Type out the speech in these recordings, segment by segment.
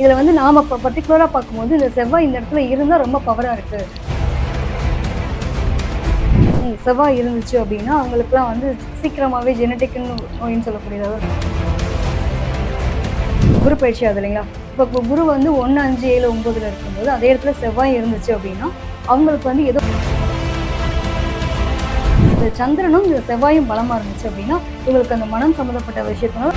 இதில் வந்து நாம் இப்போ பர்டிகுலராக பார்க்கும்போது இந்த செவ்வாய் இந்த இடத்துல இருந்தால் ரொம்ப பவராக இருக்குது செவ்வாய் இருந்துச்சு அப்படின்னா அவங்களுக்குலாம் வந்து சீக்கிரமாகவே ஜெனட்டிக்னு நோயின்னு சொல்லக்கூடியதாக குரு பயிற்சி ஆகுது இல்லைங்களா? இப்போ குரு வந்து ஒன்று அஞ்சு ஏழு ஒன்பதுல இருக்கும்போது அதே இடத்துல செவ்வாய் இருந்துச்சு அப்படின்னா அவங்களுக்கு வந்து ஏதோ இந்த சந்திரனும் இந்த செவ்வாயும் பலமாக இருந்துச்சு அப்படின்னா இவங்களுக்கு அந்த மனம் சம்மந்தப்பட்ட விஷயத்தினால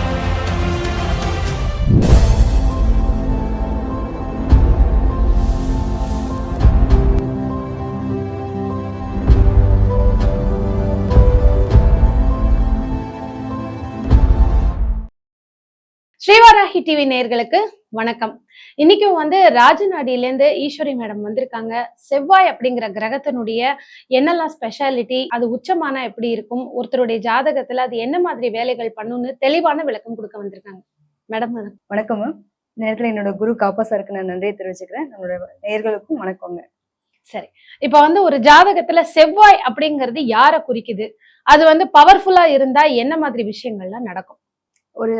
டிவி நேயர்களுக்கு வணக்கம். இன்னைக்கும் வந்து ராஜநாடியில இருந்து ஈஸ்வரி மேடம் வந்திருக்காங்க. செவ்வாய் அப்படிங்கிற கிரகத்தினுடைய என்னெல்லாம் ஸ்பெஷாலிட்டி அது உச்சமானா எப்படி இருக்கும் ஒருத்தருடைய ஜாதகத்துல அது என்ன மாதிரி வேலைகள் பண்ணுன்னு தெளிவான விளக்கம் கொடுக்க வந்திருக்காங்க. மேடம் வணக்கம். மேம் இந்த நேரத்தில் என்னோட குரு காப்பா சாருக்கு நான் நன்றியை தெரிவிச்சுக்கிறேன். நம்மளோட நேயர்களுக்கும் வணக்கங்க. இப்ப வந்து ஒரு ஜாதகத்துல செவ்வாய் அப்படிங்கிறது யாரை குறிக்குது? அது வந்து பவர்ஃபுல்லா இருந்தா என்ன மாதிரி விஷயங்கள்லாம் நடக்கும்? ஒரு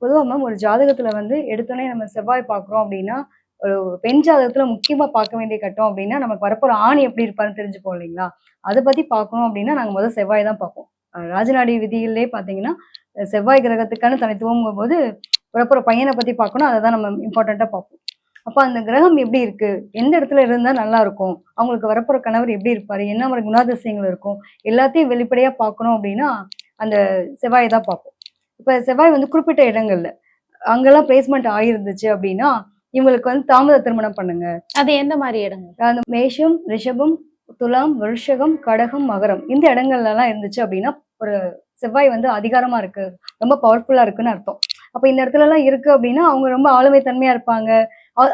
பொதுவாக மேம் ஒரு ஜாதகத்தில் வந்து எடுத்தோன்னே நம்ம செவ்வாய் பார்க்குறோம் அப்படின்னா ஒரு பெண் ஜாதகத்துல முக்கியமா பார்க்க வேண்டிய கட்டம் அப்படின்னா நமக்கு வரப்போற ஆணி எப்படி இருப்பாருன்னு தெரிஞ்சுப்போம் இல்லைங்களா? அதை பத்தி பார்க்கணும் அப்படின்னா நாங்க முதல் செவ்வாய் தான் பார்ப்போம் ராஜநாடி விதிகள்லேயே பார்த்தீங்கன்னா செவ்வாய் கிரகத்துக்கான தனித்துவங்கும் போது வரப்போற பையனை பத்தி பார்க்கணும் அதை தான் நம்ம இம்பார்ட்டண்ட்டாக பார்ப்போம் அப்போ அந்த கிரகம் எப்படி இருக்கு? எந்த இடத்துல இருந்தா நல்லா இருக்கும்? அவங்களுக்கு வரப்போற கணவர் எப்படி இருப்பாரு? என்ன மாதிரி குணாதிசயங்கள் இருக்கும்? எல்லாத்தையும் வெளிப்படையா பார்க்கணும் அப்படின்னா அந்த செவ்வாயை தான் பார்ப்போம் இப்போ செவ்வாய் வந்து குறிப்பிட்ட இடங்கள்ல. அங்கெல்லாம் பிளேஸ்மெண்ட் ஆகிருந்துச்சு அப்படின்னா இவங்களுக்கு வந்து தாமத திருமணம் பண்ணுங்க. அது எந்த மாதிரி இடங்கள்? அந்த மேஷம் ரிஷபம் துலாம் விருஷகம் கடகம் மகரம். இந்த இடங்கள்ல எல்லாம் இருந்துச்சு அப்படின்னா ஒரு செவ்வாய் வந்து அதிகாரமா இருக்கு. ரொம்ப பவர்ஃபுல்லா இருக்குன்னு அர்த்தம். அப்ப இந்த இடத்துல எல்லாம் இருக்கு அப்படின்னா அவங்க ரொம்ப ஆளுமை தன்மையா இருப்பாங்க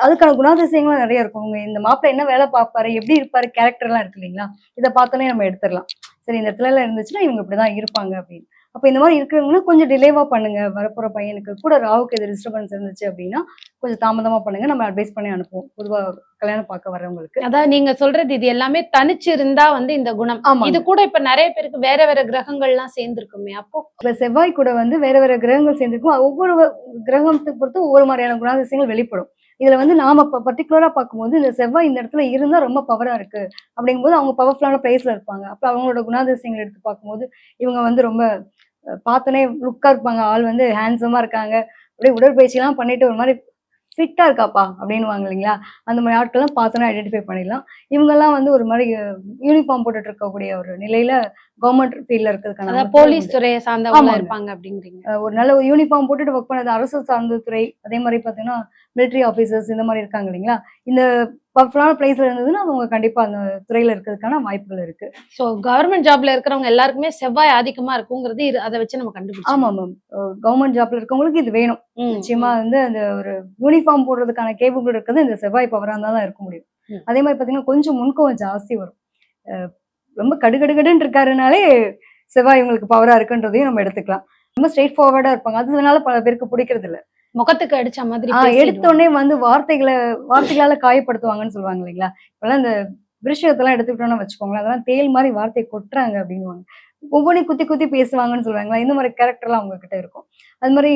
அதுக்கான குணாதிசயங்களும் நிறைய இருக்கும். அவங்க இந்த மாப்பிள்ளை என்ன வேலை பார்ப்பாரு? எப்படி இருப்பாரு? கேரக்டர் எல்லாம் இருக்கு இல்லைங்களா? இதை பார்த்தோன்னே நம்ம எடுத்துடலாம். சரி இந்த இடத்துல எல்லாம் இருந்துச்சுன்னா இவங்க இப்படிதான் இருப்பாங்க அப்படின்னு. அப்ப இந்த மாதிரி இருக்கிறவங்கன்னா கொஞ்சம் டிலேவா பண்ணுங்க. வரப்போற பையனுக்கு கூட ராவுக்கு இது டிஸ்டர்பன்ஸ் இருந்துச்சு அப்படின்னா கொஞ்சம் தாமதமா பண்ணுங்க. நம்ம அட்வைஸ் பண்ணி அனுப்புவோம். பொதுவா கல்யாணம் பார்க்க வர்றவங்களுக்கு. அதான் நீங்க சொல்றது இது எல்லாமே தனிச்சு இருந்தா வந்து இந்த குணம். ஆமா இது கூட இப்ப நிறைய பேருக்கு வேற வேற கிரகங்கள்லாம் சேர்ந்திருக்குமே. அப்போ இப்ப செவ்வாய் கூட வந்து வேற வேற கிரகங்கள் சேர்ந்திருக்கும். ஒவ்வொரு கிரகத்துக்கு பொறுத்து ஒவ்வொரு மாதிரியான குணாதிசயங்கள் வெளிப்படும். இதுல வந்து நாம பர்டிகுலரா பார்க்கும்போது இந்த செவ்வாய் இந்த இடத்துல இருந்தா ரொம்ப பவரா இருக்கு. அப்படிங்கும்போது அவங்க பவர்ஃபுல்லான பிளேஸ்ல இருப்பாங்க. அப்ப அவங்களோட குணாதிசயங்கள் எடுத்து பார்க்கும்போது இவங்க வந்து ரொம்ப பார்த்தோன்னே லுக்கா இருப்பாங்க. ஆள் வந்து ஹேண்ட்ஸமா இருக்காங்க. அப்படியே உடற்பயிற்சி எல்லாம் பண்ணிட்டு ஒரு மாதிரி ஃபிட்டா இருக்காப்பா அப்படின்னுவாங்க இல்லைங்களா? அந்த மாதிரி ஆட்கள்லாம் பார்த்தோன்னே ஐடென்டிஃபை பண்ணிடலாம். இவங்கெல்லாம் வந்து ஒரு மாதிரி யூனிஃபார்ம் போட்டுட்டு இருக்கக்கூடிய ஒரு நிலையில கவர்மெண்ட் ஃபீல்ட்ல இருக்கிறதுக்கான போலீஸ் துறையை சார்ந்தவங்களா ஆமாங்க. இருப்பாங்க அப்படிங்கிறீங்க. ஒரு நல்ல யூனிஃபார்ம் போட்டுட்டு ஒர்க் பண்ணது அரசு சார்ந்த துறை. அதே மாதிரி பார்த்தீங்கன்னா military ஆஃபீஸர்ஸ் இந்த மாதிரி இருக்காங்க இல்லைங்களா? இந்த பவர்ஃபுல்லான பிளேஸ்ல இருந்ததுன்னா அவங்க கண்டிப்பா அந்த துறையில இருக்கிறதுக்கான வாய்ப்புகள் இருக்கு. சோ கவர்மெண்ட் ஜாப்ல இருக்கிறவங்க எல்லாருக்குமே செவ்வாய் அதிகமா இருக்குங்கிறது இது- அதை வச்சு நம்ம கண்டுபிடிச்சோம் ஆமா மேம் கவர்மெண்ட் ஜாப்ல இருக்கவங்களுக்கு இது வேணும். நிச்சயமா வந்து அந்த ஒரு யூனிஃபார்ம் போடுறதுக்கான கேபிள் இருக்கிறது இந்த செவ்வாய் பவரா இருந்தா தான் இருக்க முடியும். அதே மாதிரி பார்த்தீங்கன்னா கொஞ்சம் முன்கோவம் ஜாஸ்தி வரும். ரொம்ப கடுகடுகடுன்னு இருக்காருனாலே செவ்வாய் உங்களுக்கு பவரா இருக்குன்றதையும் நம்ம எடுத்துக்கலாம். ரொம்ப ஸ்ட்ரெயிட் ஃபார்வர்டா இருப்பாங்க. அதனால பல பேருக்கு பிடிக்கிறது இல்ல முகத்துக்கு அடிச்ச மாதிரி பேசிடுவாங்க. எடுத்தோடனே வந்து வார்த்தைகளை வார்த்தைகளால காயப்படுத்துவாங்கன்னு சொல்லுவாங்க இல்லைங்களா? இப்பெல்லாம் இந்த விருஷகத்தெல்லாம் எடுத்துக்கிட்டோம்னு வச்சுக்கோங்களேன் அதெல்லாம் தேல் மாதிரி வார்த்தை கொட்டுறாங்க அப்படின்னுவாங்க. ஒவ்வொன்றையும் குத்தி குத்தி பேசுவாங்கன்னு சொல்லுவாங்களா? இந்த மாதிரி கேரக்டர்லாம் அவங்க கிட்ட இருக்கும். அது மாதிரி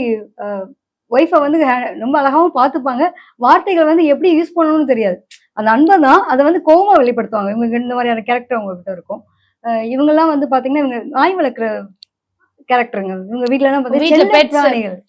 ஒய்ஃபை வந்து ரொம்ப அழகாவும் பார்த்துப்பாங்க. வார்த்தைகள் வந்து எப்படி யூஸ் பண்ணணும்னு தெரியாது. அந்த அன்பை தான் அதை வந்து கோவமா வெளிப்படுத்துவாங்க. இவங்க இந்த மாதிரியான கேரக்டர் அவங்க கிட்ட இருக்கும் இவங்கெல்லாம் வந்து பாத்தீங்கன்னா இவங்க நாய் வளர்க்குற கேரக்டருங்க இவங்க வீட்டுல பார்த்தீங்கன்னா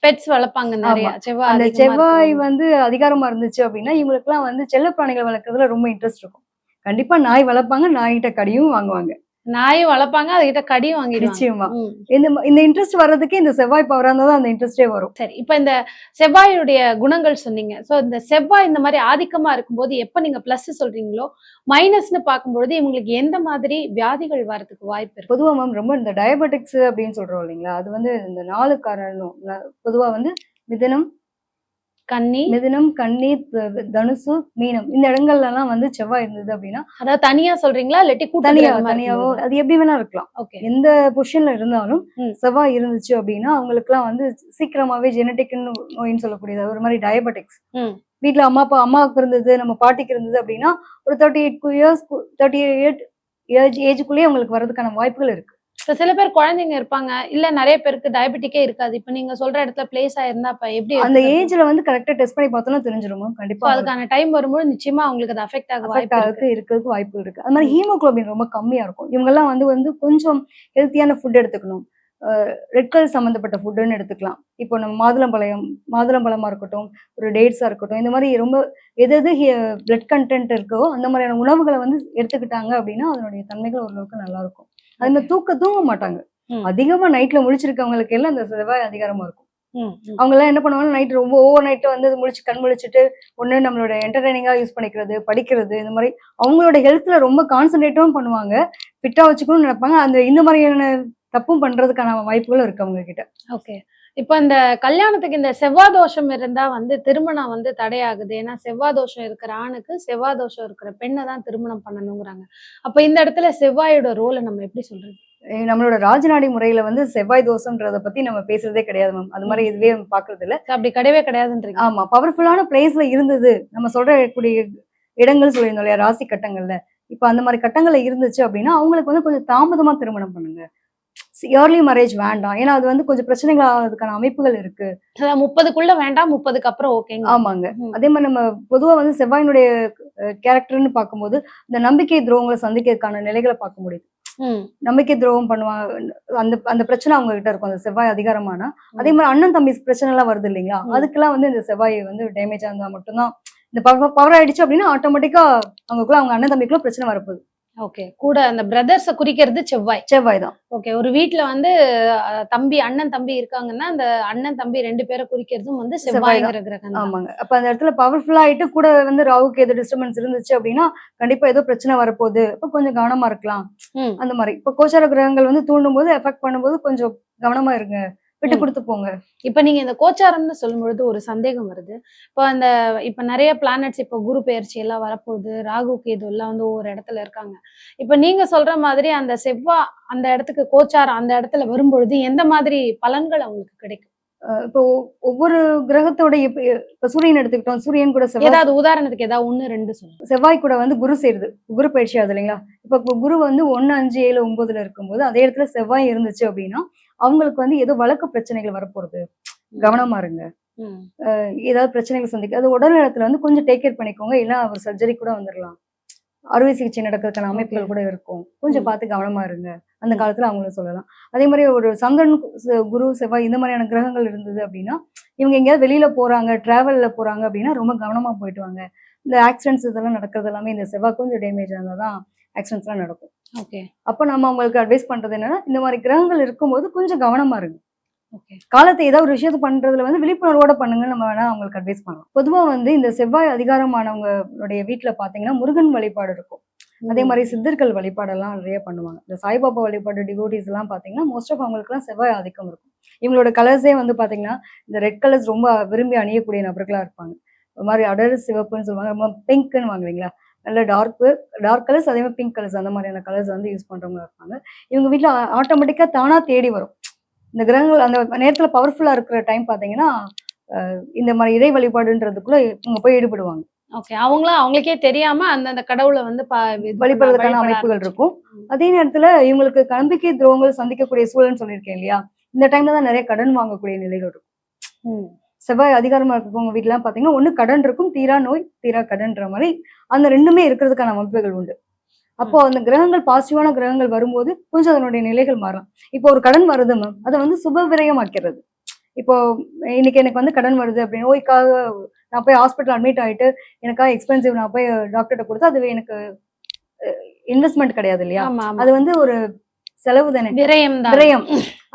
பெட்ஸ் வளர்ப்பாங்க நிறைய. செவ்வாய் அந்த செவ்வாய். வந்து அதிகாரமா இருந்துச்சு அப்படின்னா இவங்களுக்குலாம் வந்து செல்ல பிராணிகள் வளர்க்கறதுல ரொம்ப இன்ட்ரெஸ்ட் இருக்கும். கண்டிப்பா நாய் வளர்ப்பாங்க நாய்கிட்ட கடியும் வாங்குவாங்க. நாயும் வளர்ப்பாங்க அதுகிட்ட கடியும் வாங்கிடுவாங்க. நிச்சயமா. இந்த இந்த இன்ட்ரெஸ்ட் வர்றதுக்கு இந்த செவ்வாய் பவரா இருந்தா தான் அந்த இன்ட்ரெஸ்டே வரும். சரி இப்ப இந்த செவ்வாயுடைய குணங்கள் சொன்னீங்க. சோ இந்த செவ்வாய் இந்த மாதிரி ஆதிக்கமா இருக்கும்போது எப்ப நீங்க பிளஸ் சொல்றீங்களோ மைனஸ்னு பார்க்கும்பொழுது இவங்களுக்கு எந்த மாதிரி வியாதிகள் வரதுக்கு வாய்ப்பு இருக்கு? பொதுவா மேம் ரொம்ப இந்த டயபெட்டிக்ஸ் அப்படின்னு சொல்றோம் இல்லைங்களா? அது வந்து இந்த நாலு காரணம் ந- பொதுவா வந்து மிதனம் கன்னி மிதனம் கன்னி தனுசு மீனம். இந்த இடங்கள்ல எல்லாம் வந்து செவ்வாய் இருந்தது அப்படின்னா அதாவது தனியா சொல்றீங்களா? இல்லாட்டி தனியா தனியாவோ? அது எப்படி வேணா இருக்கலாம். ஓகே. எந்த பொசிஷன்ல இருந்தாலும். செவ்வாய் இருந்துச்சு அப்படின்னா அவங்களுக்குலாம் வந்து சீக்கிரமாவே ஜெனட்டிக்னு நோயின்னு சொல்லக்கூடியது. ஒரு மாதிரி டயபெட்டிக்ஸ் ம். வீட்ல அம்மா அப்பா அம்மாவுக்கு இருந்தது நம்ம பாட்டிக்கு இருந்தது அப்படின்னா ஒரு thirty eight years thirty eight age ஏஜுக்குள்ளேயே அவங்களுக்கு வர்றதுக்கான வாய்ப்புகள் இருக்கு. இப்ப சில பேர் குழந்தைங்க இருப்பாங்க. இல்ல நிறைய பேருக்கு டயபெட்டிக்கே இருக்காது. இப்ப நீங்க சொல்ற இடத்துல பிளேஸ் ஆயிருந்தா அப்ப எப்படி அந்த? ஏஜ்ல வந்து கரெக்டா டெஸ்ட் பண்ணி பார்த்தோம்னா தெரிஞ்சிரும் கண்டிப்பா அதுக்கான டைம் வரும்போது நிச்சயமா அவங்களுக்கு அது அஃபெக்ட் ஆக வாய்ப்பு இருக்கிறதுக்கு வாய்ப்பு இருக்கு. அது மாதிரி ஹீமோகுளோபின் ரொம்ப கம்மியா இருக்கும். இவங்கெல்லாம் வந்து வந்து கொஞ்சம் ஹெல்த்தியான ஃபுட் எடுத்துக்கணும். ரெட் கலர் சம்மந்தப்பட்ட ஃபுட்டுன்னு எடுத்துக்கலாம். இப்போ நம்ம மாதுளம்பழம் மாதுளம்பழமா இருக்கட்டும் ஒரு டேட்ஸா இருக்கட்டும் இந்த மாதிரி ரொம்ப எது எது பிளட் கண்டென்ட் இருக்கோ அந்த மாதிரியான உணவுகளை வந்து எடுத்துக்கிட்டாங்க அப்படின்னா அதனுடைய தன்மைகள் ஓரளவுக்கு நல்லா இருக்கும் அது மாதிரி தூக்க தூங்க மாட்டாங்க. அதிகமா நைட்ல முழிச்சிருக்கவங்களுக்கு எல்லாம் அந்த செவ்வாய் அதிகாரமா இருக்கும். அவங்க எல்லாம் என்ன பண்ணுவாங்க நைட் ரொம்ப ஓவர் நைட் வந்து அது முழிச்சு கண் முழிச்சிட்டு ஒண்ணு நம்மளோட என்டர்டைனிங்கா யூஸ் பண்ணிக்கிறது படிக்கிறது இந்த மாதிரி அவங்களோட ஹெல்த்ல ரொம்ப கான்சென்ட்ரேட்டும் பண்ணுவாங்க. ஃபிட்டா வச்சுக்கணும்னு நினைப்பாங்க. அந்த இந்த மாதிரியான தப்பும் பண்றதுக்கான வாய்ப்புகளும் இருக்கு அவங்க கிட்ட ஓகே இப்போ இந்த கல்யாணத்துக்கு இந்த செவ்வாய் தோஷம் இருந்தா வந்து திருமணம் வந்து தடையாகுது. ஏன்னா செவ்வாய் தோஷம் இருக்கிற ஆணுக்கு செவ்வாய் தோஷம் இருக்கிற பெண்ணை தான் திருமணம் பண்ணணுங்கிறாங்க. அப்ப இந்த இடத்துல செவ்வாயோட ரோலை நம்ம எப்படி சொல்றது? நம்மளோட ராஜநாடி முறையில வந்து செவ்வாய் தோசம்ன்றத பத்தி நம்ம பேசுறதே கிடையாது மேம் அது மாதிரி இதுவே நம்ம பாக்குறது இல்ல. அப்படி கிடையவே கிடையாதுன்றீங்க. ஆமா பவர்ஃபுல்லான பிளேஸ்ல இருந்தது. நம்ம சொல்ற கூடிய இடங்கள் சொல்லியிருந்தோம் இல்லையா ராசி கட்டங்கள்ல. இப்ப அந்த மாதிரி கட்டங்கள்ல இருந்துச்சு அப்படின்னா அவங்களுக்கு வந்து கொஞ்சம் தாமதமா திருமணம் பண்ணுங்க. ஏர்லி மேரேஜ் வேண்டாம். ஏன்னா அது வந்து கொஞ்சம் பிரச்சனைகள் ஆகிறதுக்கான அமைப்புகள் இருக்கு. முப்பதுக்குள்ள வேண்டாம் முப்பதுக்கு அப்புறம் ஓகேங்க ஆமாங்க. அதே மாதிரி நம்ம பொதுவா வந்து செவ்வாயினுடைய கேரக்டர்னு பார்க்கும்போது இந்த நம்பிக்கை துரோகங்களை சந்திக்கிறதுக்கான நிலைகளை பார்க்க முடியுது. நம்பிக்கை துரோகம் பண்ணுவாங்க அந்த அந்த பிரச்சனை அவங்க கிட்ட இருக்கும். அந்த செவ்வாய் அதிகாரமானா அதே மாதிரி அண்ணன் தம்பி பிரச்சனை எல்லாம் வருது இல்லைங்களா. அதுக்கெல்லாம் வந்து இந்த செவ்வாய் வந்து டேமேஜ் இருந்தா மட்டும்தான் இந்த பவர் பவர் ஆயிடுச்சு அப்படின்னா ஆட்டோமேட்டிக்கா அவங்களுக்குள்ள அவங்க அண்ணன் தம்பிக்குள்ள பிரச்சனை வரப்போகுது. ஓகே கூட அந்த பிரதர்ஸ குறிக்கிறது செவ்வாய். செவ்வாய் தான் ஓகே ஒரு வீட்ல வந்து தம்பி அண்ணன் தம்பி இருக்காங்கன்னா அந்த அண்ணன் தம்பி ரெண்டு பேரை குறிக்கிறதும் வந்து செவ்வாய் செவ்வாய்ங்கிற கிரகம் ஆமாங்க. அப்ப அந்த இடத்துல பவர்ஃபுல்லா ஆயிட்டு கூட வந்து ராவுக்கு எது டிஸ்டர்பன்ஸ் இருந்துச்சு அப்படின்னா கண்டிப்பா ஏதோ பிரச்சனை வரப்போகுது. அப்ப கொஞ்சம் கவனமா இருக்கலாம். அந்த மாதிரி. இப்ப கோச்சார கிரகங்கள் வந்து தூண்டும் போது எஃபெக்ட் பண்ணும்போது கொஞ்சம் கவனமா இருங்க. விட்டு. கொடுத்து போங்க. இப்ப நீங்க இந்த கோச்சாரம்னு சொல்லும் பொழுது ஒரு சந்தேகம் வருது. இப்போ அந்த இப்ப நிறைய பிளானட்ஸ் இப்போ குரு பெயர்ச்சி எல்லாம் வரப்போகுது. ராகு கேது எல்லாம் வந்து ஒவ்வொரு இடத்துல இருக்காங்க. இப்ப நீங்க சொல்ற மாதிரி அந்த செவ்வாய் அந்த இடத்துக்கு கோச்சாரம் அந்த இடத்துல வரும்பொழுது எந்த மாதிரி பலன்கள் அவங்களுக்கு கிடைக்கும்? இப்போ ஒவ்வொரு கிரகத்தோட இப்ப சூரியன் எடுத்துக்கிட்டோம். சூரியன் கூட செவ்வாய் ஏதாவது உதாரணத்துக்கு ஏதாவது ஒண்ணு ரெண்டு சொல்லுங்க செவ்வாய் கூட வந்து குரு சேருது. குரு பயிற்சி ஆகுது இல்லைங்களா? இப்ப குரு வந்து ஒன்னு அஞ்சு ஏழு ஒன்பதுல இருக்கும்போது அதே இடத்துல செவ்வாய் இருந்துச்சு அப்படின்னா அவங்களுக்கு வந்து ஏதோ வழக்கு பிரச்சனைகள் வரப்போறது. கவனமா இருங்க. ஏதாவது பிரச்சனைகள் சந்திக்க அது உடல் நலத்துல வந்து கொஞ்சம் டேக் கேர் பண்ணிக்கோங்க. இல்ல ஒரு சர்ஜரி கூட வந்துடலாம் அறுவை சிகிச்சை நடக்கிறதுக்கான அமைப்புகள் கூட இருக்கும். கொஞ்சம். பார்த்து கவனமா இருங்க. அந்த காலத்துல அவங்களும் சொல்லலாம். அதே மாதிரி ஒரு சந்திரன் குரு செவ்வாய் இந்த மாதிரியான கிரகங்கள் இருந்தது அப்படின்னா இவங்க எங்கேயாவது வெளியில போறாங்க டிராவல்ல போறாங்க அப்படின்னா ரொம்ப கவனமா போயிட்டு வாங்க. இந்த ஆக்சிடென்ட்ஸ் இதெல்லாம் நடக்கிறது எல்லாமே இந்த செவ்வாய் கொஞ்சம் டேமேஜ் இருந்தாதான் ஆக்சிடென்ட்ஸ் எல்லாம் நடக்கும். ஓகே அப்ப நம்ம அவங்களுக்கு அட்வைஸ் பண்றது என்னன்னா இந்த மாதிரி கிரகங்கள் இருக்கும்போது கொஞ்சம் கவனமா இருங்க. ஓகே காலத்தை ஏதாவது ஒரு விஷயத்த பண்றதுல வந்து விழிப்புணர்வோட பண்ணுங்க நம்ம வேணா அவங்களுக்கு அட்வைஸ் பண்ணலாம். பொதுவா வந்து இந்த செவ்வாய் அதிகாரமானவங்களுடைய வீட்டுல பாத்தீங்கன்னா முருகன் வழிபாடு இருக்கும். அதே மாதிரி சித்தர்கள் வழிபாடெல்லாம் நிறைய பண்ணுவாங்க. இந்த சாய்பாபா வழிபாடு டிவோட்டிஸ் எல்லாம் பாத்தீங்கன்னா மோஸ்ட் ஆஃப் அவங்களுக்குலாம் செவ்வாய் ஆதிக்கம் இருக்கும். இவங்களோட கலர்ஸே வந்து பாத்தீங்கன்னா இந்த ரெட் கலர்ஸ் ரொம்ப விரும்பி அணியக்கூடிய நபர்களா இருப்பாங்க. ஒரு மாதிரி அடர் சிவப்புன்னு சொல்லுவாங்க. ரொம்ப பிங்க்னு வாங்குவீங்களா? நல்ல டார்க் டார்க் கலர்ஸ் அதே மாதிரி பிங்க் கலர்ஸ் அந்த மாதிரியான கலர்ஸ் வந்து யூஸ் பண்றவங்க இருப்பாங்க. இவங்க வீட்ல ஆட்டோமேட்டிக்கா தானா தேடி வரும். இந்த கிரகங்கள் அந்த நேரத்துல பவர்ஃபுல்லா இருக்கிற டைம் பாத்தீங்கன்னா அஹ் இந்த மாதிரி இறை வழிபாடுன்றதுக்குள்ள இவங்க போய் ஈடுபடுவாங்க. ஓகே அவங்களும் அவங்களுக்கே தெரியாம அந்த அந்த கடவுளை வந்து வழிபடுறதுக்கான வழிபட அமைப்புகள் இருக்கும். அதே நேரத்துல இவங்களுக்கு நம்பிக்கை துரோகங்கள் சந்திக்கக்கூடிய சூழல்னு சொல்லியிருக்கேன் இல்லையா? இந்த டைம்ல தான் நிறைய கடன் வாங்கக்கூடிய நிலைகள் இருக்கும். செவ்வாய் அதிகாரமா இருக்கவங்க வீட்டுலாம் பாத்தீங்கன்னா ஒண்ணு கடன் இருக்கும் தீரா நோய் தீரா கடன்ற மாதிரி. அந்த ரெண்டுமே இருக்கிறதுக்கான அமைப்புகள் உண்டு. அப்போ அந்த கிரகங்கள் பாசிட்டிவான கிரகங்கள் வரும்போது கொஞ்சம் அதனுடைய நிலைகள் மாறலாம் இப்போ ஒரு கடன் வருது மேம் அதை வந்து சுப விரயமாக்கிறது. இப்போ இன்னைக்கு எனக்கு வந்து கடன் வருது அப்படின்னு நோய்க்காக நான் போய் ஹாஸ்பிட்டல் அட்மிட் ஆயிட்டு எனக்காக எக்ஸ்பென்சிவ் நான் போய் டாக்டர்கிட்ட கொடுத்து அது எனக்கு இன்வெஸ்ட்மெண்ட் கிடையாது இல்லையா? அது வந்து ஒரு செலவு தானே. விரயம் விரயம்.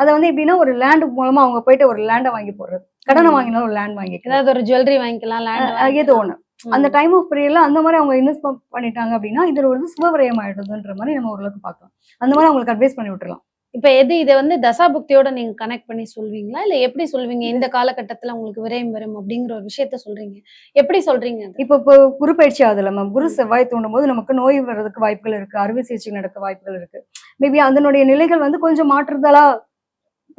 அதை வந்து எப்படின்னா ஒரு லேண்ட் மூலமா அவங்க போயிட்டு ஒரு லேண்டை வாங்கி போடுறது. கடனை. வாங்கினாலும் ஒரு லேண்ட் வாங்கிக்கலாம். ஏதாவது ஒரு ஜுவல்லரி வாங்கிக்கலாம் லேண்ட் ஏதோ ஒண்ணு. அந்த டைம் ஆஃப் பீரியட்ல அந்த மாதிரி அவங்க இன்வெஸ்ட் பண்ணிட்டாங்க அப்படின்னா இதுல ஒரு சுபவிரயம் ஆயிடுதுன்ற மாதிரி நம்ம ஓரளவுக்கு பார்க்கலாம். அந்த மாதிரி அவங்களுக்கு அட்வைஸ் பண்ணி விட்டுறலாம். இப்ப எது இதை வந்து தசாபுக்தியோட நீங்க கனெக்ட் பண்ணி சொல்வீங்களா? இல்ல எப்படி சொல்வீங்க? இந்த காலகட்டத்துல உங்களுக்கு விரயம் வரும் அப்படிங்கிற ஒரு விஷயத்த சொல்றீங்க. எப்படி சொல்றீங்க இப்போ குரு பயிற்சி ஆகுதுல்ல மேம் குரு செவ்வாய் தூண்டும் போது நமக்கு நோய் வர்றதுக்கு வாய்ப்புகள் இருக்கு அறுவை சிகிச்சை நடக்க வாய்ப்புகள் இருக்கு. மேபி அதனுடைய நிலைகள் வந்து கொஞ்சம் மாற்றுதலா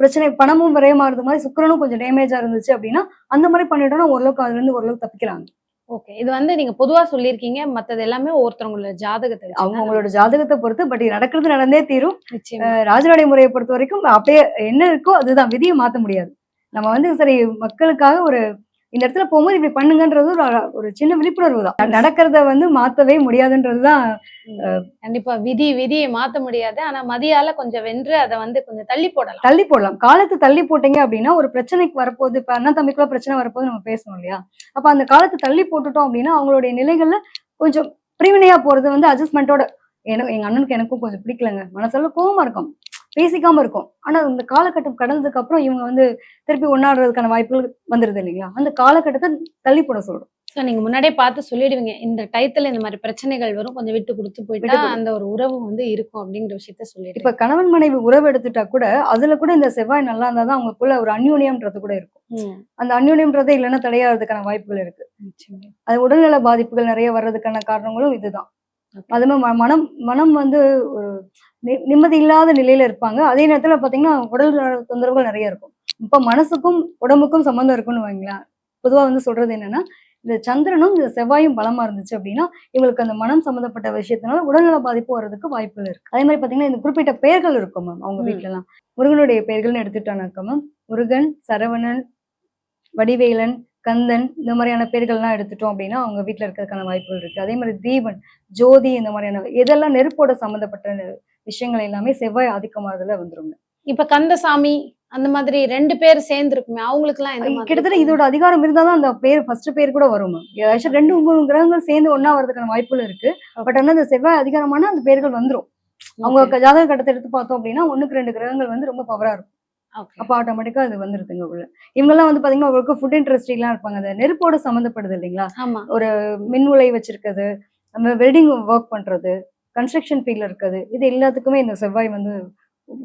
பிரச்சனை பணமும் விரயமாறது மாதிரி சுக்கிரனும் கொஞ்சம் டேமேஜா இருந்துச்சு அப்படின்னா அந்த மாதிரி பண்ணிட்டோம்னா ஓரளவுக்கு அதுல இருந்து ஓரளவுக்கு தப்பிக்கிறாங்க. ஓகே இது வந்து நீங்க பொதுவா சொல்லியிருக்கீங்க மத்தது எல்லாமே ஒருத்தவங்களோட ஜாதகத்தை அவங்க அவங்களோட ஜாதகத்தை பொறுத்து பட் நடக்கிறது நடந்தே தீரும். ராஜநாடை முறையை பொறுத்த வரைக்கும் அப்படியே என்ன இருக்கோ அதுதான் விதியை மாத்த முடியாது. நம்ம வந்து சரி மக்களுக்காக ஒரு இந்த இடத்துல போகும்போது இப்படி பண்ணுங்கன்றது ஒரு ஒரு சின்ன விழிப்புணர்வு தான். நடக்கிறத வந்து மாத்தவே முடியாதுன்றதுதான் கண்டிப்பா. விதி விதியை மாத்த முடியாது. ஆனா மதியால கொஞ்சம் வென்று அதை வந்து கொஞ்சம் தள்ளி போடலாம். தள்ளி போடலாம். காலத்தை தள்ளி போட்டீங்க அப்படின்னா ஒரு பிரச்சனைக்கு வரப்போகுது. இப்ப அண்ணன் தம்பிக்குள்ள பிரச்சனை வரப்போது நம்ம பேசணும் இல்லையா? அப்ப அந்த காலத்தை தள்ளி போட்டுட்டோம் அப்படின்னா அவங்களுடைய நிலைகள்ல கொஞ்சம் பிரிவினையா போறது வந்து அட்ஜஸ்ட்மெண்ட்டோட எனக்கு எங்க அண்ணனுக்கு எனக்கும் கொஞ்சம் பிடிக்கலங்க. மனசுல கோவமா இருக்கும். பேசிக்காம இருக்கும். ஆனா இந்த காலகட்டம் கடந்ததுக்கு அப்புறம் இவங்க வந்து திருப்பி ஒன்னாடுறதுக்கான வாய்ப்புகள் வந்துருது இல்லைங்களா? அந்த காலகட்டத்தை தள்ளி போட சொல்றோம். சோ நீங்க முன்னாடியே பார்த்து சொல்லிடுவீங்க. இந்த டயத்துல இந்த மாதிரி பிரச்சனைகள் வரும். கொஞ்சம் விட்டு கொடுத்து போயிட்டா அந்த ஒரு உறவு வந்து இருக்கும் அப்படிங்கிற விஷயத்த சொல்லிடுங்க இப்ப கணவன் மனைவி உறவு எடுத்துட்டா கூட அதுல கூட இந்த செவ்வாய் நல்லா இருந்தா தான் அவங்களுக்குள்ள ஒரு அந்யூன்யம்ன்றது கூட இருக்கும். அந்த அந்யூன்யம்ன்றதே இல்லைன்னா தடையாகிறதுக்கான வாய்ப்புகள் இருக்கு. அது உடல்நல பாதிப்புகள் நிறைய வர்றதுக்கான காரணங்களும் இதுதான். Okay. அது மாதிரி ம- மனம் மனம் வந்து ஒரு நிம்மதி இல்லாத நிலையில இருப்பாங்க. அதே நேரத்துல பாத்தீங்கன்னா உடல் தொந்தரவுகள் நிறைய இருக்கும். இப்ப மனசுக்கும் உடம்புக்கும் சம்மந்தம் இருக்குன்னு வைங்களேன். பொதுவா வந்து சொல்றது என்னன்னா இந்த சந்திரனும் இந்த செவ்வாயும் பலமா இருந்துச்சு அப்படின்னா இவங்களுக்கு அந்த மனம் சம்மந்தப்பட்ட விஷயத்தினால உடல்நல பாதிப்பு வர்றதுக்கு வாய்ப்புகள் இருக்கு. அதே மாதிரி பாத்தீங்கன்னா இந்த குறிப்பிட்ட பெயர்கள் இருக்கும் மேம் அவங்க ம். வீட்ல எல்லாம் முருகனுடைய பெயர்கள்னு எடுத்துட்டானாக்கா மேம் முருகன் சரவணன் வடிவேலன் கந்தன் இந்த மாதிரியான பேர்கள்லாம் எடுத்துட்டோம் அப்படின்னா அவங்க வீட்ல இருக்கிறதுக்கான வாய்ப்புகள் இருக்கு. அதே மாதிரி தீபன் ஜோதி இந்த மாதிரியான இதெல்லாம் நெருப்போட சம்மந்தப்பட்ட விஷயங்கள் எல்லாமே செவ்வாய் ஆதிக்கமானதுல வந்துருங்க. இப்ப கந்தசாமி அந்த மாதிரி ரெண்டு பேர் சேர்ந்து இருக்குமே அவங்களுக்கு எல்லாம் கிட்டத்தட்ட? இதோட அதிகாரம் இருந்தாதான் அந்த பேர் ஃபர்ஸ்ட் பேர் கூட வரும். மேம் ஏதாச்சும் ரெண்டு மூணு கிரகங்கள் சேர்ந்து ஒண்ணா வரதுக்கான வாய்ப்புகள் இருக்கு. பட் ஆனா அந்த செவ்வாய் அதிகாரமான அந்த பேர்கள் வந்துரும். அவங்க ஜாதக கட்டத்தை எடுத்து பார்த்தோம் அப்படின்னா ஒண்ணுக்கு ரெண்டு கிரகங்கள் வந்து ரொம்ப பவரா இருக்கும். அப்ப ஆட்டோமேட்டிக்கா அது வந்துருதுங்க உள்ள. இவங்கெல்லாம் வந்து பாத்தீங்கன்னா அவங்களுக்கு ஃபுட் இண்டஸ்ட்ரி எல்லாம் இருப்பாங்க. அந்த நெருப்போட சம்மந்தப்படுது இல்லைங்களா? ஆமா. மின் உலை வச்சிருக்கிறது நம்ம வெல்டிங் ஒர்க் பண்றது கன்ஸ்ட்ரக்ஷன் ஃபீல்ட்ல இருக்குது. இது எல்லாத்துக்குமே இந்த செவ்வாய் வந்து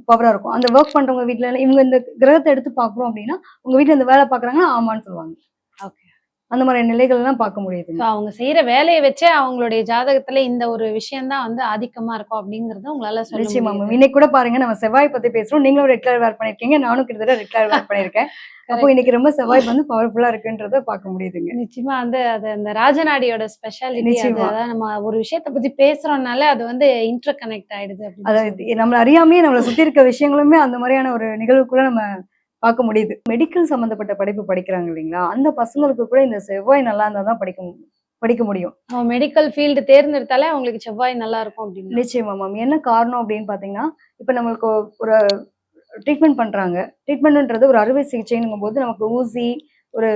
பவராக இருக்கும். அந்த ஒர்க் பண்றவங்க வீட்ல எல்லாம் இவங்க இந்த கிரகத்தை எடுத்து பார்க்குறோம் அப்படின்னா உங்க வீட்டில் இந்த வேலை பாக்குறாங்கன்னா ஆமான்னு சொல்லுவாங்க. ஓகே அந்த மாதிரி நிலைகள் எல்லாம் பார்க்க முடியுதுங்க. So, அவங்க செய்யற வேலையை வச்சே அவங்களுடைய ஜாதகத்துல இந்த ஒரு விஷயம் தான் வந்து ஆதிக்கமா இருக்கும் அப்படிங்கறத உங்களால சொல்ல நிச்சயமா முடியுது. மேம் இன்னைக்கு கூட பாருங்க நம்ம செவ்வாய் பத்தி பேசுறோம். நீங்களும் ரெட் கலர் வேர் பண்ணிருக்கீங்க. நானும் கிட்டத்தட்ட ரெட் கலர் வேர் பண்ணிருக்கேன். அப்போ இன்னைக்கு ரொம்ப செவ்வாய் வந்து பவர்ஃபுல்லா இருக்குன்றத பார்க்க முடியுதுங்க. நிச்சயமா வந்து அது அந்த ராஜநாடியோட ஸ்பெஷாலிட்டி. அதான் நம்ம ஒரு விஷயத்த பத்தி பேசுறோம்னால அது வந்து இன்டர் கனெக்ட் ஆயிடுது அதாவது. நம்மள அறியாமையே நம்மளை சுத்தி இருக்க விஷயங்களுமே அந்த மாதிரியான ஒரு நிகழ்வுக்குள்ள நம்ம பார்க்க முடியுது. மெடிக்கல் சம்பந்தப்பட்ட படிப்பு படிக்கிறாங்க இல்லைங்களா? அந்த பசங்களுக்கு கூட இந்த செவ்வாய் நல்லா இருந்தா தான் படிக்க படிக்க முடியும். மெடிக்கல் ஃபீல்டு தேர்ந்தெடுத்தாலே அவங்களுக்கு செவ்வாய் நல்லா இருக்கும் அப்படின்னு. நிச்சயமா மேம் என்ன காரணம் அப்படின்னு பாத்தீங்கன்னா இப்ப நம்மளுக்கு ஒரு ட்ரீட்மெண்ட் பண்றாங்க. ட்ரீட்மெண்ட்ன்றது ஒரு அறுவை சிகிச்சைங்கும் போது நமக்கு ஊசி ஒரு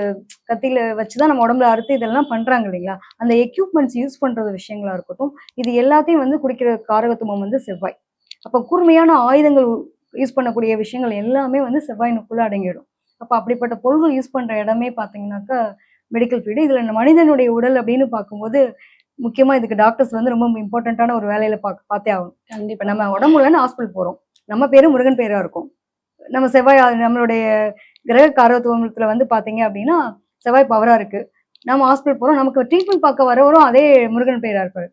கத்தியில வச்சுதான் நம்ம உடம்புல அறுத்து இதெல்லாம் பண்றாங்க இல்லைங்களா? அந்த எக்யூப்மெண்ட்ஸ் யூஸ் பண்றது விஷயங்களா இருக்கட்டும் இது எல்லாத்தையும் வந்து குடிக்கிற காரகத்துவம் வந்து செவ்வாய். அப்ப கூர்மையான ஆயுதங்கள் யூஸ் பண்ணக்கூடிய விஷயங்கள் எல்லாமே வந்து செவ்வாயினுக்குள்ள அடங்கிடும். அப்ப அப்படிப்பட்ட பொருள்கள் யூஸ் பண்ற இடமே பாத்தீங்கன்னாக்கா மெடிக்கல் ஃபீல்டு இதுல மனிதனுடைய உடல் அப்படின்னு பார்க்கும்போது முக்கியமா இதுக்கு டாக்டர்ஸ் வந்து ரொம்ப இம்பார்ட்டன்டான ஒரு வேலையில பாக்க பார்த்தே ஆகணும். இப்ப கண்டிப்பா நம்ம உடம்புலன்னு ஹாஸ்பிட்டல் போறோம். நம்ம பேரு முருகன் பேரா இருக்கும். நம்ம செவ்வாய் நம்மளுடைய கிரக காரத்துவத்துல வந்து பாத்தீங்க அப்படின்னா செவ்வாய் பவரா இருக்கு. நம்ம ஹாஸ்பிட்டல் போறோம். நமக்கு ட்ரீட்மெண்ட் பார்க்க வரவரும் அதே முருகன் பேரா இருப்பாரு.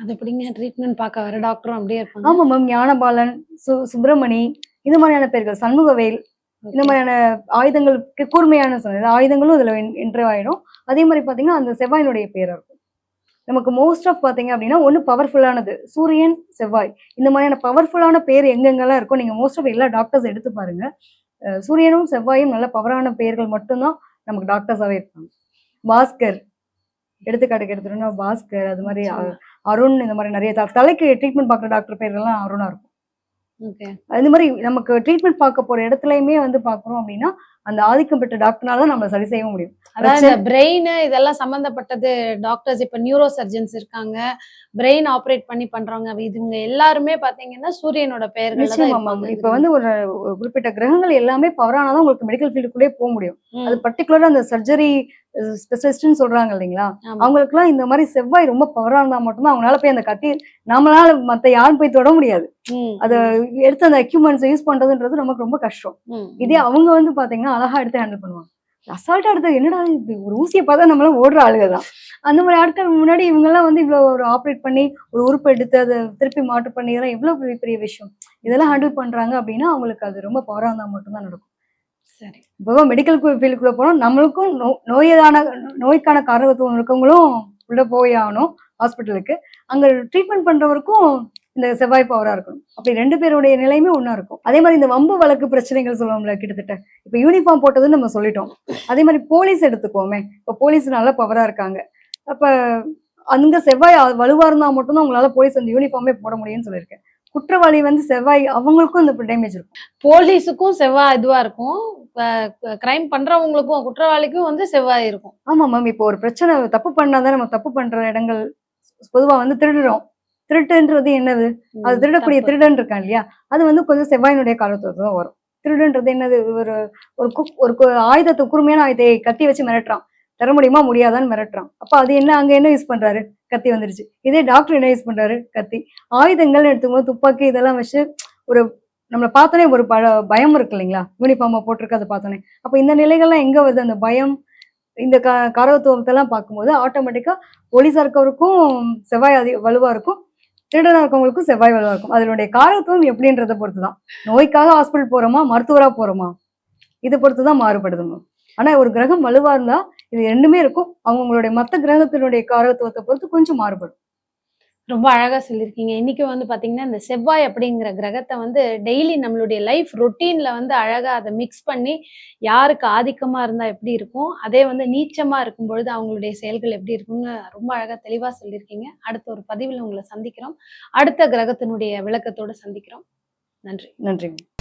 அது எப்படிங்க ட்ரீட்மெண்ட் பார்க்க வர டாக்டரும் அப்படியே இருப்பாங்க? ஆமா மேம் ஞானபாலன் சு சுப்பிரமணி இந்த மாதிரியான பேர்கள் சண்முகவேல் இந்த மாதிரியான ஆயுதங்களுக்கு கூர்மையான சொன்னது ஆயுதங்களும் இதுல என்ட்ரி ஆயிடும். அதே மாதிரி பாத்தீங்கன்னா அந்த செவ்வாயினுடைய பேரா இருக்கும். நமக்கு மோஸ்ட் ஆஃப் பாத்தீங்க அப்படின்னா ஒண்ணு பவர்ஃபுல்லானது சூரியன் செவ்வாய். இந்த மாதிரியான பவர்ஃபுல்லான பேர் எங்கெங்கெல்லாம் இருக்கும் நீங்க மோஸ்ட் ஆஃப் எல்லா டாக்டர்ஸ் எடுத்து பாருங்க. சூரியனும் செவ்வாயும் நல்ல பவரான பெயர்கள் மட்டும்தான் நமக்கு டாக்டர்ஸாவே இருப்பாங்க. பாஸ்கர் எடுத்துக்காட்டுக்கு எடுத்துட்டோம்னா பாஸ்கர் அது மாதிரி அருண் இந்த மாதிரி நிறைய தலைக்கு ட்ரீட்மெண்ட் பார்க்குற டாக்டர் பேர்கள்லாம் அருணா இருக்கும். ஓகே. அது மாதிரி நமக்கு ட்ரீட்மெண்ட் பார்க்க போற இடத்துலயுமே வந்து பாக்குறோம் அப்படின்னா அந்த ஆதிக்கம் பெற்ற டாக்டர்னால தான் நம்மள சரி செய்ய முடியும். அதாவது பிரெயின் இதெல்லாம் சம்பந்தப்பட்டது டாக்டர்ஸ் இப்ப நியூரோ சர்ஜன்ஸ் இருக்காங்க. பிரெயின் ஆபரேட் பண்ணி பண்றவங்க இதுங்க எல்லாருமே பாத்தீங்கன்னா சூரியனோட மேம் இப்ப வந்து ஒரு குறிப்பிட்ட கிரகங்கள் எல்லாமே பவரானதான் உங்களுக்கு மெடிக்கல் ஃபீல்டுக்குள்ளே போக முடியும். அது பர்டிகுலரா அந்த சர்ஜரி ஸ்பெஷலிஸ்ட்னு சொல்றாங்க இல்லைங்களா? அவங்களுக்குலாம் இந்த மாதிரி செவ்வாய் ரொம்ப பவரா இருந்தா மட்டும்தான் அவங்களால போய் அந்த கத்தி நம்மளால மத்த யாரும் போய் தொட முடியாது. அத எடுத்து அந்த எக்யூப்மெண்ட்ஸ் யூஸ் பண்றதுன்றது நமக்கு ரொம்ப கஷ்டம். இதே அவங்க வந்து பாத்தீங்கன்னா அழகா எடுத்து ஹேண்டில் பண்ணுவாங்க. அசால்ட்டா எடுத்து என்னடா இது? ஒரு ஊசியை பார்த்தா நம்மளாம் ஓடுற ஆளுங்க தான். அந்த மாதிரி ஆட்கள் முன்னாடி இவங்க எல்லாம் வந்து இவ்வளவு ஒரு ஆப்ரேட் பண்ணி ஒரு உறுப்பு எடுத்து அதை திருப்பி மாற்று பண்ணி இதெல்லாம் எவ்வளவு பெரிய பெரிய விஷயம். இதெல்லாம் ஹேண்டில் பண்றாங்க அப்படின்னா அவங்களுக்கு அது ரொம்ப பவரா இருந்தா மட்டும்தான் நடக்கும். சரி. இப்போ மெடிக்கல் ஃபீல்டுக்குள்ளே போனோம். நம்மளுக்கும் நோ நோயதான நோய்க்கான காரகத்துவம் இருக்கவங்களும் உள்ளே போய் ஆகணும் ஹாஸ்பிட்டலுக்கு அங்கே ட்ரீட்மெண்ட் பண்ணுறவருக்கும் இந்த செவ்வாய் பவராக இருக்கணும். அப்படி ரெண்டு பேருடைய நிலையுமே ஒன்றா இருக்கும். அதே மாதிரி இந்த வம்பு வழக்கு பிரச்சனைகள் சொல்லுவோம்ல கிட்டத்தட்ட. இப்போ யூனிஃபார்ம் போட்டதுன்னு நம்ம சொல்லிட்டோம். அதே மாதிரி போலீஸ் எடுத்துக்கோமே இப்போ போலீஸ் நல்லா பவராக இருக்காங்க. அப்போ அங்கே செவ்வாய் வலுவாக இருந்தால் மட்டும்தான் உங்களால் போலீஸ் அந்த யூனிஃபார்மே போட முடியும்னு சொல்லியிருக்கேன். குற்றவாளி வந்து செவ்வாய் அவங்களுக்கும் இந்த டேமேஜ் இருக்கும். போலீஸுக்கும் செவ்வாய் இதுவா இருக்கும். கிரைம் பண்றவங்களுக்கும் குற்றவாளிக்கும் வந்து செவ்வாய் இருக்கும். ஆமா மேம் இப்போ ஒரு பிரச்சனை தப்பு பண்ணாதான் நம்ம தப்பு பண்ற இடங்கள் பொதுவா வந்து திருடுறோம். திருட்டுன்றது என்னது? அது திருடக்கூடிய. திருடன் இருக்கான் இல்லையா? அது வந்து கொஞ்சம் செவ்வாயினுடைய காலத்துல தான் வரும். திருடுன்றது என்னது? ஒரு ஒரு ஒரு ஆயுதத்தை குறுமையான ஆயுதத்தை கத்தி வச்சு மிரட்டுறான். தர முடியுமா? முடியாதான்னு மிரட்டுறான். அப்ப அது என்ன அங்க என்ன யூஸ் பண்றாரு? கத்தி வந்துருச்சு. இதே டாக்டர் என்ன யூஸ் பண்றாரு கத்தி. ஆயுதங்கள் எடுத்துக்கும்போது துப்பாக்கி இதெல்லாம் வச்சு ஒரு நம்மளை பார்த்தோன்னே ஒரு பழ பயம் இருக்கு இல்லைங்களா? யூனிஃபார்மை போட்டிருக்கதை பார்த்தோன்னே அப்போ இந்த நிலைகள்லாம் எங்க வருது? அந்த பயம் இந்த க காரகத்துவத்தெல்லாம் பார்க்கும்போது ஆட்டோமேட்டிக்கா போலீஸா இருக்கவருக்கும் செவ்வாய் அதி வலுவா இருக்கும். திருடனாக இருக்கவங்களுக்கும் செவ்வாய் வலுவா இருக்கும். அதனுடைய காரகத்துவம் எப்படின்றத பொறுத்து தான் நோய்க்காக ஹாஸ்பிட்டல் போறோமா? மருத்துவரா போறோமா? இதை பொறுத்து தான் மாறுபடுதுங்க. ஆனா ஒரு கிரகம் வலுவா இருந்தா இது ரெண்டுமே இருக்கும். அவங்களுடைய மத்த கிரகத்தினுடைய காரகத்துவத்தை பொறுத்து கொஞ்சம் மாறுபடும். ரொம்ப அழகா சொல்லியிருக்கீங்க. இன்னைக்கு வந்து பாத்தீங்கன்னா இந்த செவ்வாய் அப்படிங்கிற கிரகத்தை வந்து டெய்லி நம்மளுடைய லைஃப் ரொட்டீன்ல வந்து அழகா அதை மிக்ஸ் பண்ணி யாருக்கு ஆதிக்கமா இருந்தா எப்படி இருக்கும் அதே வந்து நீச்சமா இருக்கும் பொழுது அவங்களுடைய செயல்கள் எப்படி இருக்கும்னு ரொம்ப அழகா தெளிவா சொல்லியிருக்கீங்க. அடுத்த ஒரு பதிவில் உங்களை சந்திக்கிறோம். அடுத்த கிரகத்தினுடைய விளக்கத்தோட சந்திக்கிறோம். நன்றி. நன்றிங்க.